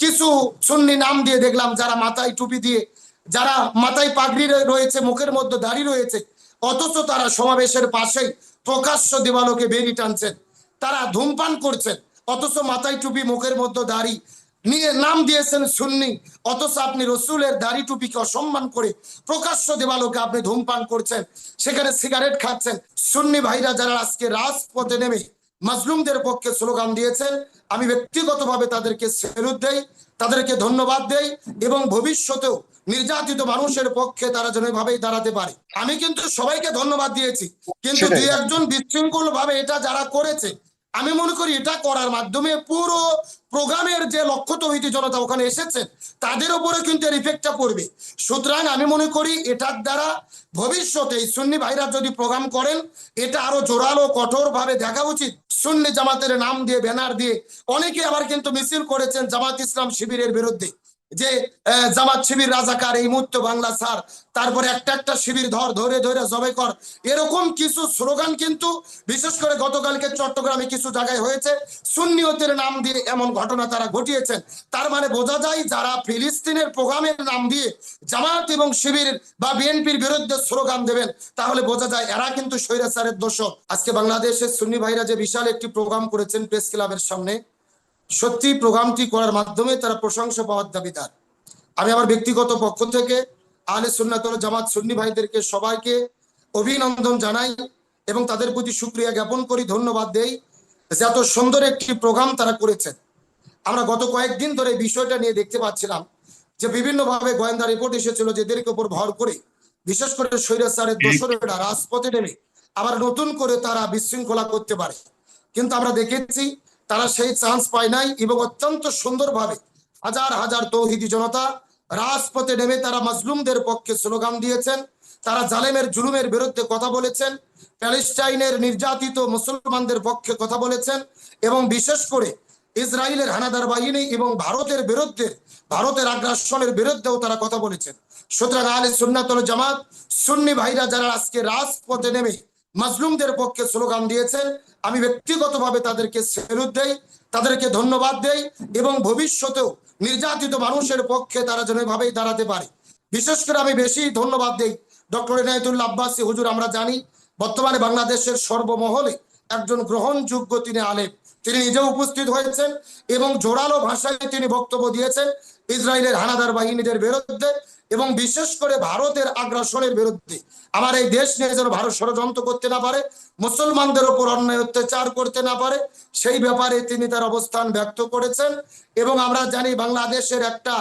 কিছু সুন্নি নাম দিয়ে দেখলাম, যারা মাথায় টুপি দিয়ে, যারা মাথায় পাগড়ি রয়েছে, মুখের মধ্যে দাড়ি রয়েছে, অথচ তারা সমাবেশের পাশেই প্রকাশ্য দেওয়ালোকে বেরি টানছেন। তারা ধূমপান করছেন, অথচ মাথায় টুপি, মুখের মধ্যে দাড়ি নিয়ে নাম দিয়েছেন সুন্নি, অথচ আপনি রসুলের দাড়ি টুপিকে অসম্মান করে প্রকাশ্য দেওয়ালোকে আপনি ধূমপান করছেন, সেখানে সিগারেট খাচ্ছেন। সুন্নি ভাইরা যারা আজকে রাজপথে নেমে মাজলুমদের পক্ষে স্লোগান দিয়েছেন আমি ব্যক্তিগতভাবে তাদেরকে সেলুট দেই তাদেরকে ধন্যবাদ দেই এবং ভবিষ্যতেও নির্যাতিত মানুষের পক্ষে তারা যেন এভাবেই দাঁড়াতে পারে। আমি কিন্তু সবাইকে ধন্যবাদ দিয়েছি কিন্তু দুই একজন বিশৃঙ্খল ভাবে এটা যারা করেছে আমি মনে করি এটা করার মাধ্যমে পুরো প্রোগ্রামের যে লক্ষ্য তহিতি জনতা ওখানে এসেছেন, তাদের উপরে কিন্তু এর ইফেক্টটা পড়বে। সুতরাং আমি মনে করি এটার দ্বারা ভবিষ্যতে সুন্নি ভাইরা যদি প্রোগ্রাম করেন, এটা আরও জোরালো, কঠোরভাবে দেখা উচিত। সুন্নি জামাতের নাম দিয়ে, ব্যানার দিয়ে অনেকে আবার কিন্তু মিছিল করেছেন জামাত ইসলাম শিবিরের বিরুদ্ধে। যে জামাত শিবির রাজাকার, এই মুহূর্তে বাংলা স্যার, তারপরে একটা একটা শিবির ধর, ধরে ধরে জবে কর। এরকম কিছু স্লোগান কিন্তু, বিশেষ করে গতকালকে চট্টগ্রামে কিছু জায়গায় হয়েছে। সুন্নিয়তের নাম দিয়ে এমন ঘটনা তারা ঘটিয়েছেন। তার মানে বোঝা যায় যারা ফিলিস্তিনের প্রোগ্রামের নাম দিয়ে জামাত এবং শিবির বা বিএনপির বিরুদ্ধে স্লোগান দেবেন, তাহলে বোঝা যায় এরা কিন্তু স্বৈরাচারের দোষ আজকে বাংলাদেশের সুন্নি ভাইরা যে বিশাল একটি প্রোগ্রাম করেছেন প্রেস ক্লাবের সামনে সত্যি প্রোগ্রামটি করার মাধ্যমে তারা প্রশংসা পাওয়ার দাবিদার। আমি আমার ব্যক্তিগত পক্ষ থেকে আলে সুন্নাতল জামাত সুন্নি ভাইদেরকে সবাইকে অভিনন্দন জানাই এবং তাদের প্রতি সুক্রিয়া জ্ঞাপন করি, ধন্যবাদ দেই যে এত সুন্দর একটি প্রোগ্রাম তারা করেছেন। আমরা গত কয়েকদিন ধরে বিষয়টা নিয়ে দেখতে পাচ্ছিলাম যে বিভিন্নভাবে গোয়েন্দা রিপোর্ট এসেছিল যে এদেরকে উপর ভর করে, বিশেষ করে স্বৈরাচারের দোসরেরা রাজপথে নেমে আবার নতুন করে তারা বিশৃঙ্খলা করতে পারে। কিন্তু আমরা দেখেছি তারা সেই চান্স পায় নাই এবং অত্যন্ত সুন্দরভাবে হাজার হাজার তৌহিদি জনতা রাজপথে নেমে তারা মাজলুমদের পক্ষে স্লোগান দিয়েছেন, তারা জালেমের জুলুমের বিরুদ্ধে কথা বলেছেন, প্যালেস্টাইনের নির্যাতিত মুসলমানদের পক্ষে কথা বলেছেন এবং বিশেষ করে ইসরায়েলের হানাদার বাহিনী এবং ভারতের বিরুদ্ধে, ভারতের আগ্রাসনের বিরুদ্ধেও তারা কথা বলেছেন। সুতরাং আলে সুন্নাতল জামাত, সুন্নি ভাইরা যারা আজকে রাজপথে নেমে মাজলুমদের পক্ষে স্লোগান দিয়েছেন আমি ব্যক্তিগতভাবে তাদেরকে সেলুট দেই, তাদেরকে ধন্যবাদ দেই এবং ভবিষ্যতেও নির্যাতিত মানুষের পক্ষে তারা যেন এভাবেই দাঁড়াতে পারে। বিশেষ করে আমি বেশি ধন্যবাদ দেই ডক্টর এনায়তুল্লাহ আব্বাসী। হুজুর, আমরা জানি বর্তমানে বাংলাদেশের সর্বমহলে একজন গ্রহণযোগ্য তিনি আলেম। তিনি নিজেও উপস্থিত হয়েছেন এবং জোরালো ভাষায় তিনি বক্তব্য দিয়েছেন। ইসরায়েলের হানাদার বাহিনীদের বিরুদ্ধে এবং বিশেষ করে ভারতের আগ্রাসনের বিরুদ্ধে। আমার এই দেশ নিয়ে যেন ভারত ষড়যন্ত্র করতে না পারে, মুসলমানদের উপর অন্যায় অত্যাচার করতে না পারে, সেই ব্যাপারে তিনি তার অবস্থান ব্যক্ত করেছেন এবং আমরা জানি বাংলাদেশের একটা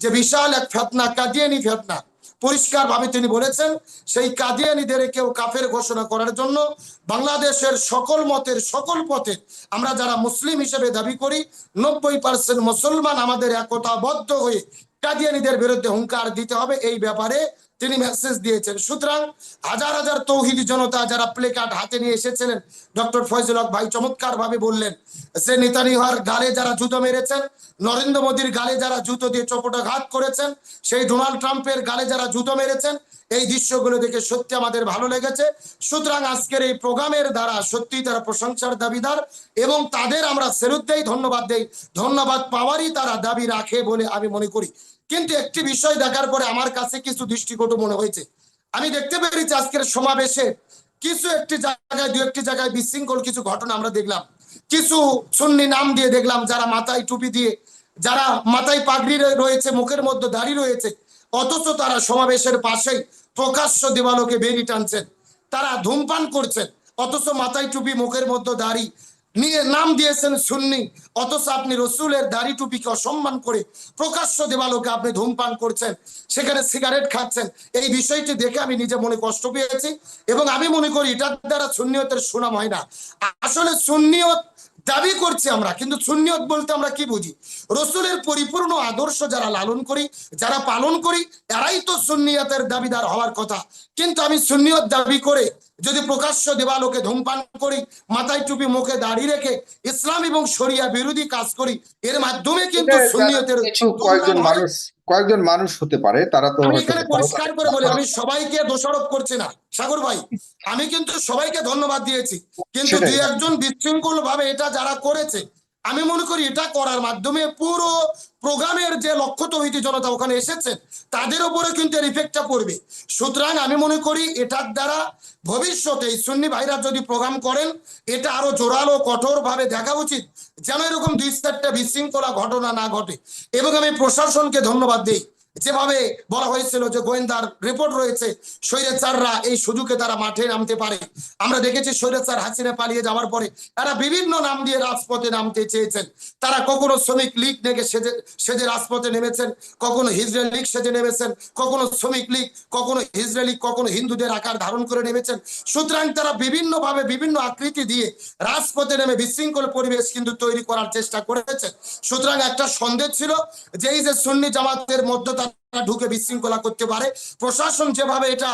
যে বিশাল এক ফেতনা, কাদিয়ানি ফেতনা পরিষ্কার ভাবে তিনি বলেছেন, সেই কাদিয়ানিদের কেউ কাফের ঘোষণা করার জন্য বাংলাদেশের সকল মতের, সকল পথে আমরা যারা মুসলিম হিসেবে দাবি করি, নব্বই পার্সেন্ট মুসলমান আমাদের একতাবদ্ধ হয়ে কাদিয়ানিদের বিরুদ্ধে হুঙ্কার দিতে হবে, এই ব্যাপারে তিনি মেসেজ দিয়েছেন। সুতরাং হাজার হাজার তৌহিদি জনতা যারা প্লে কার্ড হাতে নিয়ে এসেছিলেন, ডক্টর ফয়জুল হক ভাই চমৎকার ভাবে বললেন যে নেতানিহার গালে যারা জুতো মেরেছেন, নরেন্দ্র মোদীর গালে যারা জুতো দিয়ে চপটাঘাত করেছেন, সেই ডোনাল্ড ট্রাম্পের গালে যারা জুতো মেরেছেন এই দৃশ্যগুলো দেখে সত্যি আমাদের ভালো লেগেছে। সুতরাং আজকের এই প্রোগ্রামের দ্বারা সত্যি তারা প্রশংসার দাবিদার এবং তাদের আমরা সেলুট দেই, ধন্যবাদ দেই। ধন্যবাদ পাওয়ারই তারা দাবি রাখে বলে আমি মনে করি। কিন্তু একটি বিষয় দেখার পরে আমার কাছে কিছু দৃষ্টিকটু মনে হয়েছে। আমি দেখতে পেরেছি আজকের সমাবেশে কিছু একটি জায়গায়, দু একটি জায়গায় বিশৃঙ্খল কিছু ঘটনা আমরা দেখলাম। কিছু সুন্নি নাম দিয়ে দেখলাম যারা মাথায় টুপি দিয়ে, যারা মাথায় পাগড়ি রয়েছে, মুখের মধ্যে দাড়ি রয়েছে। অথচ তারা সমাবেশের পাশেই প্রকাশ্য দেওয়ালোকে বেরি টানছেন। তারা ধূমপান করছেন। অথচ মাথায় টুপি, মুখের মধ্যে দাড়ি নিয়ে নাম দিয়েছেন সুন্নি। অথচ আপনি রসুলের দাড়ি টুপিকে অসম্মান করে প্রকাশ্য দেওয়ালোকে আপনি ধূমপান করছেন, সেখানে সিগারেট খাচ্ছেন। এই বিষয়টি দেখে আমি নিজে মনে কষ্ট পেয়েছি এবং আমি মনে করি এটার দ্বারা সুন্নিয়তের সুনাম হয় না। আসলে সুন্নিয়ত দাবি করছি আমরা কিন্তু সুন্নিয়ত বলতে আমরা কি বুঝি? রসুলের পরিপূর্ণ আদর্শ যারা লালন করি যারা পালন করি এরাই তো সুন্নিয়তের দাবিদার হওয়ার কথা। কিন্তু আমি সুন্নিয়ত দাবি করে যদি প্রকাশ্য দেবালোকে ধূমপান করি মাথায় টুপি মুখে দাঁড়িয়ে রেখে ইসলাম এবং শরিয়া বিরোধী কাজ করি এর মাধ্যমে কিন্তু সুন্নিয়তের কয়েকজন মানুষ কয়েকজন মানুষ হতে পারে তারা তো এখানে পরিষ্কার করে বলি আমি সবাইকে দোষারোপ করছি না। সাগর ভাই আমি কিন্তু সবাইকে ধন্যবাদ দিয়েছি। কিন্তু। দুই একজন বিশৃঙ্খল ভাবে এটা যারা করেছে আমি মনে করি এটা করার মাধ্যমে পুরো প্রোগ্রামের যে লক্ষ্য তহিতি জনতা ওখানে এসেছে তাদের উপরে কিন্তু এর ইফেক্টটা পড়বে। সুতরাং আমি মনে করি এটার দ্বারা ভবিষ্যতে সুন্নি ভাইরা যদি প্রোগ্রাম করেন এটা আরও জোরালো কঠোর ভাবে দেখা উচিত যেন এরকম দুই চারটা বিশৃঙ্খলা ঘটনা না ঘটে। এবং আমি প্রশাসনকে ধন্যবাদ দিই। যেভাবে বলা হয়েছিল যে গোয়েন্দার রিপোর্ট রয়েছে, স্বৈরাচাররা এই সুযোগে তারা মাঠে নামতে পারে। আমরা দেখেছি স্বৈরাচার হাসিনা পালিয়ে যাওয়ার পরে তারা বিভিন্ন নাম দিয়ে রাজপথে নামতে চেয়েছেন। তারা কখনো শ্রমিক লীগ নেগে সেজে সেজে রাজপথে নেমেছেন, কখনো হিজড়েল লীগ সেজে নেমেছেন, কখনো শ্রমিক লীগ, কখনো হিজড়েল লীগ, কখনো হিন্দুদের আকার ধারণ করে নেমেছেন। সুতরাং তারা বিভিন্ন ভাবে বিভিন্ন আকৃতি দিয়ে রাজপথে নেমে বিশৃঙ্খল পরিবেশ কিন্তু তৈরি করার চেষ্টা করেছেন। সুতরাং একটা সন্দেহ ছিল যে এই যে সুন্নি জামাতের মধ্যে তারা ঢুকে বিশৃঙ্খলা করতে পারে। প্রশাসন যেভাবে এটা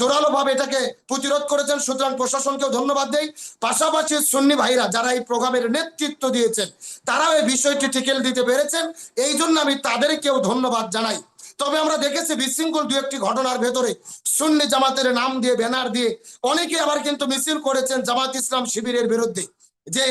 জোরালো ভাবে এটাকে প্রতিরোধ করেছেন, সুতরাং প্রশাসনকেও ধন্যবাদ দেই। পাশাপাশি সুন্নি ভাইরা যারা এই প্রোগ্রামের নেতৃত্ব দিয়েছেন, তারাও এই বিষয়টি টিকেল দিতে পেরেছেন। এই জন্য আমি তাদেরকেও ধন্যবাদ জানাই। তবে আমরা দেখেছি বিশৃঙ্খল দু একটি ঘটনার ভেতরে সুন্নি জামাতের নাম দিয়ে, ব্যানার দিয়ে অনেকে আবার কিন্তু মিছিল করেছেন জামাত ইসলাম শিবিরের বিরুদ্ধে। যে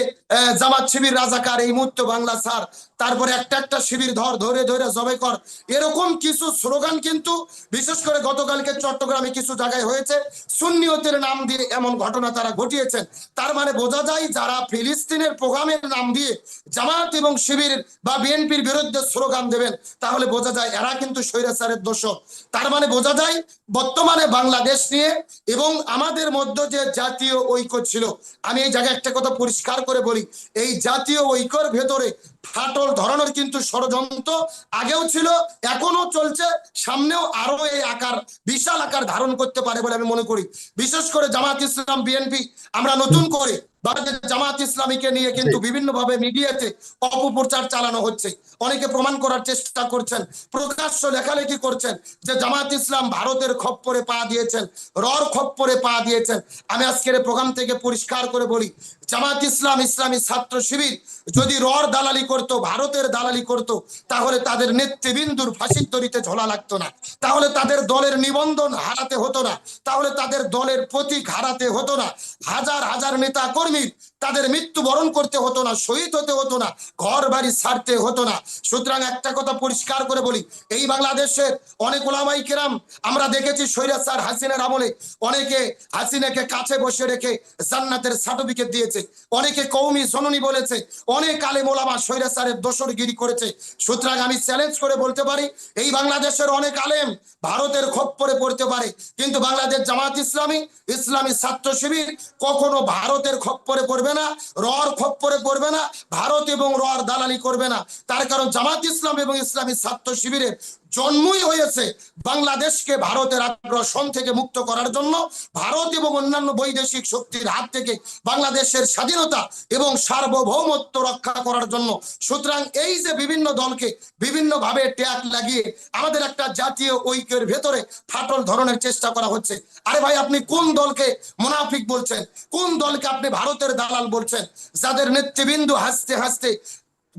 জামাত শিবির রাজাকার, এই মুহূর্তে বাংলা স্যার, তারপরে একটা একটা শিবির ধর, ধরে ধরে, জবাই কর। এরকম কিছু স্লোগান কিন্তু, বিশেষ করে গতকালকে চট্টগ্রামে কিছু জায়গায় হয়েছে। সুন্নিয়তের নাম দিয়ে এমন ঘটনা তারা ঘটিয়েছেন। তার মানে বোঝা যায় যারা ফিলিস্তিনের প্রোগ্রামের নাম দিয়ে জামাত এবং শিবির বা বিএনপির বিরুদ্ধে স্লোগান দেবেন, তাহলে বোঝা যায় এরা কিন্তু স্বৈরাচারের দোষক। তার মানে বোঝা যায় বর্তমানে বাংলাদেশ নিয়ে এবং আমাদের মধ্যে যে জাতীয় ঐক্য ছিল, আমি এই জায়গায় একটা কথা পরিষ্কার করে বলি, এই জাতীয় ঐক্যর ভেতরে ফাটল ধরানোর কিন্তু ষড়যন্ত্র আগেও ছিল এখনও চলছে। সামনেও আরও এই আকার বিশাল আকার ধারণ করতে পারে বলে আমি মনে করি। বিশেষ করে জামাত ইসলাম বিএনপি আমরা নতুন করে ভারতের জামাত ইসলামীকে নিয়ে কিন্তু বিভিন্ন ভাবে মিডিয়াতে অপপ্রচার চালানো হচ্ছে। অনেকে প্রমাণ করার চেষ্টা করছেন প্রকাশ্য লেখালেখি করছেন যে জামাত ইসলাম ভারতের খপ্পরে পা দিয়েছেন রর খপ্পরে পা দিয়েছেন। আমি আজকের প্রোগ্রাম থেকে পরিষ্কার করে বলি জামাত ইসলাম, ইসলামী ছাত্র শিবির যদি রর দালালি করত, ভারতের দালালি করত, তাহলে তাদের নেতৃবৃন্দুর ফাঁসির দড়িতে ঝোলা লাগতো না। তাহলে তাদের দলের নিবন্ধন হারাতে হতো না। তাহলে তাদের দলের প্রতীক হারাতে হতো না। হাজার হাজার নেতা কর্মীর তাদের মৃত্যুবরণ করতে হতো না, শহীদ হতে হতো না ঘর বাড়ি ছাড়তে হতো না। সুতরাং একটা কথা পরিষ্কার করে বলি, এই বাংলাদেশের অনেক ওলামাই কেরাম আমরা দেখেছি স্বৈরাচার হাসিনার আমলে। অনেকে হাসিনাকে কাছে বসে রেখে জান্নাতের সার্টিফিকেট দিয়েছে। অনেকে কৌমি জননী বলেছে, অনেক আলে আলেম ওলামা স্বৈরাচারের দোসরগিরি করেছে। সুতরাং আমি চ্যালেঞ্জ করে বলতে পারি, এই বাংলাদেশের অনেক আলেম ভারতের খপ্পরে পড়তে পারে, কিন্তু বাংলাদেশ জামাত ইসলামী ইসলামী ছাত্র শিবির কখনো ভারতের খপ্পরে পড়বে না, রর খপ্পরে করবে না, ভারত এবং রর দালালি করবে না। তার কারণ জামাত ইসলাম এবং ইসলামী ছাত্র শিবিরের জন্মই হয়েছে বাংলাদেশকে ভারতের আগ্রাসন থেকে মুক্ত করার জন্য। ভারত এবং অন্যান্য বৈদেশিক শক্তির হাত থেকে বাংলাদেশের স্বাধীনতা এবং সার্বভৌমত্ব রক্ষা করার জন্য। সুতরাং এই যে বিভিন্ন দলকে বিভিন্ন ভাবে ট্যাগ লাগিয়ে আমাদের একটা জাতীয় ঐক্যের ভেতরে ফাটল ধরনের চেষ্টা করা হচ্ছে। আরে ভাই, আপনি কোন দলকে মুনাফিক বলছেন? কোন দলকে আপনি ভারতের দালাল বলছেন? যাদের নেতৃবৃন্দ হাসতে হাসতে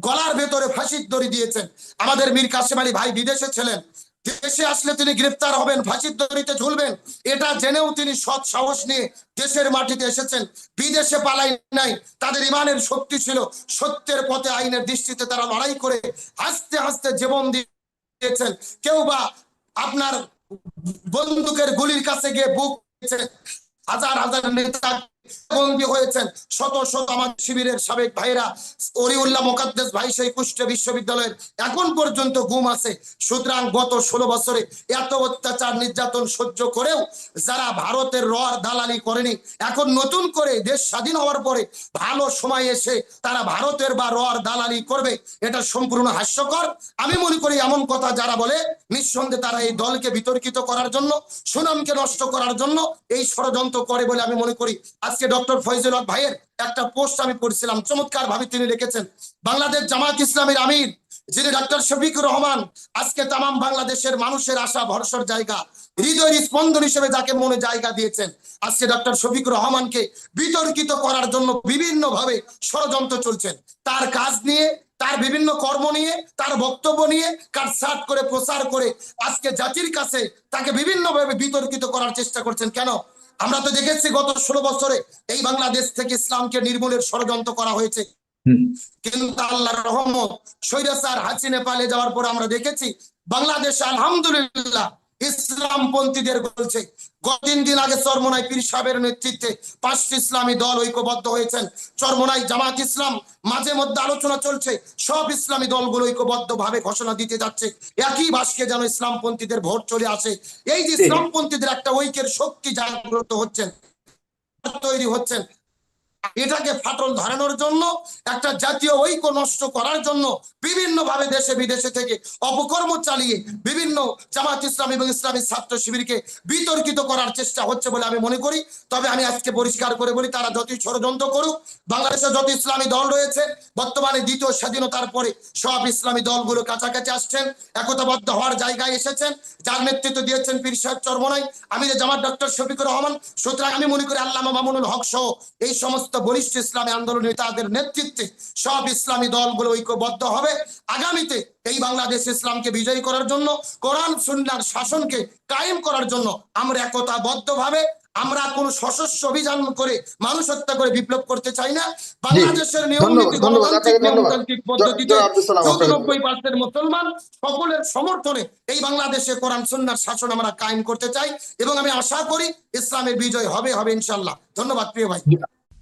গলার ভেতরে ফাঁসির দড়ি দিয়েছেন। আমাদের মীর কাসিম আলী ভাই বিদেশে ছিলেন। দেশে আসলে তিনি গ্রেপ্তার হবেন, ফাঁসির দড়িতে ঝুলবেন। এটা জেনেও তিনি সৎ সাহস নিয়ে দেশের মাটিতে এসেছেন। বিদেশে পালাই নাই, তাদের ইমানের শক্তি ছিল। সত্যের পথে আইনের দৃষ্টিতে তারা লড়াই করে হাসতে হাসতে জীবন দিয়েছেন। কেউ বা আপনার বন্দুকের গুলির কাছে গিয়ে বুক। হাজার হাজার নেতা বন্দী হয়েছেন। শত শত আমার শিবিরের সাবেক ভাইরা অরিউল্লাহ মোকাদ্দেস ভাই সেই কুষ্ঠ বিশ্ববিদ্যালয়ের এখন পর্যন্ত ঘুম আছে। সুতরাং গত ষোলো বছরে এত অত্যাচার, নির্যাতন সহ্য করেও যারা ভারতের রর দালালি করেনি, এখন নতুন করে দেশ স্বাধীন হওয়ার পরে ভালো সময় এসে তারা ভারতের বা রর দালালি করবে, এটা সম্পূর্ণ হাস্যকর। আমি মনে করি এমন কথা যারা বলে, নিঃসন্দেহে তারা এই দলকে বিতর্কিত করার জন্য, সুনামকে নষ্ট করার জন্য এই ষড়যন্ত্র করে বলে আমি মনে করি। আজকে ডক্টর ফয়জুল হক ভাইয়ের একটা পোস্ট আমি পড়ছিলাম চমৎকার ভাবে তিনি লিখেছেন, বাংলাদেশ জামাত ইসলামের আমির, যিনি ডক্টর শফিকুর রহমান, আজকে তামাম বাংলাদেশের মানুষের আশা, ভরসার জায়গা, হৃদয়ের স্পন্দন হিসেবে যাকে মনে জায়গা দিয়েছেন, আজকে ডক্টর শফিকুর রহমানকে বিতর্কিত করার জন্য বিভিন্ন ভাবে ষড়যন্ত্র চলছেন। তার কাজ নিয়ে, তার বিভিন্ন কর্ম নিয়ে, তার বক্তব্য নিয়ে কাটসাট করে প্রচার করে আজকে জাতির কাছে তাকে বিভিন্ন ভাবে বিতর্কিত করার চেষ্টা করছেন। কেন? আমরা তো দেখেছি গত ষোলো বছরে এই বাংলাদেশ থেকে ইসলামকে নির্মূলের ষড়যন্ত্র করা হয়েছে। কিন্তু আল্লাহ রহমত সৈরাসার হাসি নেপালে যাওয়ার পর আমরা দেখেছি বাংলাদেশ আলহামদুলিল্লাহ ইসলামপন্থীদের বলছে তিন দিন আগে চরমনাই পীর সাহেবের নেতৃত্বে পাঁচটি ইসলামী দল ঐক্যবদ্ধ হয়েছেন। চরমনাই জামাত ইসলাম মাঝে মধ্যে আলোচনা চলছে সব ইসলামী দলগুলো ঐক্যবদ্ধ ভাবে ঘোষণা দিতে যাচ্ছে। একই বাসকে যেন ইসলামপন্থীদের ভোট চলে আসে। এই যে ইসলামপন্থীদের একটা ঐক্যের শক্তি জাগ্রত হচ্ছেন তৈরি হচ্ছেন এটাকে ফাটল ধরানোর জন্য, একটা জাতীয় ঐক্য নষ্ট করার জন্য বিভিন্ন ভাবে দেশে বিদেশে থেকে অপকর্ম চালিয়ে বিভিন্ন জামাত ইসলাম এবং ইসলামী ছাত্র শিবিরকে বিতর্কিত করার চেষ্টা হচ্ছে বলে আমি মনে করি। তবে আমি আজকে পরিষ্কার করে বলি, তারা যতই ষড়যন্ত্র করুক বাংলাদেশে যত ইসলামী দল রয়েছে, বর্তমানে দ্বিতীয় স্বাধীনতার পরে সব ইসলামী দলগুলো কাছাকাছি আসছেন, একতাবদ্ধ হওয়ার জায়গায় এসেছেন, যার নেতৃত্ব দিয়েছেন পীর সাহেব চরমনাই। আমি যে জামাত ডক্টর শফিকুর রহমান, সুতরাং আমি মনে করি আল্লামা মামুনুল হক সহ এই সমস্ত বলিষ্ঠ ইসলামী আন্দোলন নেতাদের নেতৃত্বে সব ইসলামী দলগুলো ঐক্যবদ্ধ হবে। আগামীতে এই বাংলাদেশ ইসলামকে বিজয়ী করার জন্য কোরআন সুন্নার শাসনকে কায়েম করার জন্য আমরা একতাবদ্ধ ভাবে আমরা কোন সশস্ত্র অভিযান করে মানুষ হত্যা করে বিপ্লব করতে চাই না। বাংলাদেশের নিয়ম ধন্যবাদ, গণতান্ত্রিক পদ্ধতিতে চৌরানব্বই পার্সেন্ট মুসলমান সকলের সমর্থনে এই বাংলাদেশে কোরআন সুন্নার শাসন আমরা কায়েম করতে চাই এবং আমি আশা করি ইসলামের বিজয় হবে হবে ইনশাল্লাহ ধন্যবাদ প্রিয় ভাই।